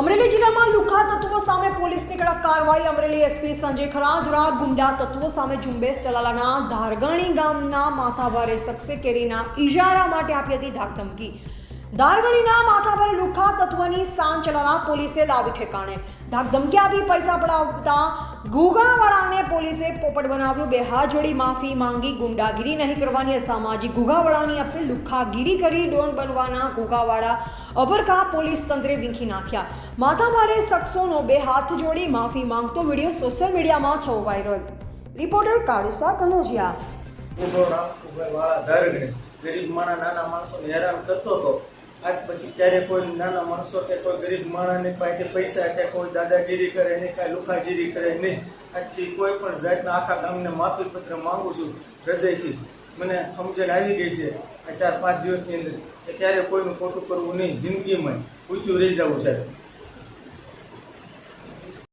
અમરેલી જિલ્લામાં લુખા તત્વો સામે પોલીસની કડક કાર્યવાહી. અમરેલી એસપી સંજય ખરા દ્વારા ગુંડા તત્વો સામે ઝુંબેશ ચલાલાના ધારગણી ગામના માથાભારે શખ્સે કેરીના ઇજારા માટે આપી હતી ધાકધમકી. ધારગણીના માથાભારે લુખા તત્વની સાન ચલાલા પોલીસે લાવી ઠેકાણે. ધાકધમકી આપી પૈસા પડાવતા ગુગાવાળાને પોલીસે પોપટ બનાવ્યો. બે હાથ જોડી માફી માંગી ગુંડાગીરી નહીં કરવાની સામાજિક ગુગાવાળાની અપીલ. લુખાગીરી કરી ડોન બનવાના ગુગાવાળા અબરકા પોલીસ તંત્રે વીંખી નાખ્યા. માથાભારે શખ્સોનો બે હાથ જોડી માફી માંગતો વીડિયો સોશિયલ મીડિયામાં થયો વાયરલ. રિપોર્ટર કાળુસા કનોજિયા. ગરીબ માણા નાના માણસોને હેરાન કરતો હતો. આજ પછી ક્યારે કોઈ નાના માણસો કે કોઈ ગરીબ માણસની પાસે પૈસા કે કોઈ દાદાગીરી કરે નહીં કાંઈ લુખાગીરી કરે નહીં આજથી કોઈ પણ જાતના આખા ગામને માફી પત્ર માગું છું હૃદયથી. મને સમજણ આવી ગઈ છે આ ચાર પાંચ દિવસની અંદર કે ક્યારે કોઈનું ખોટું કરવું નહીં, જિંદગીમાં ઊંચું રહી જવું સાહેબ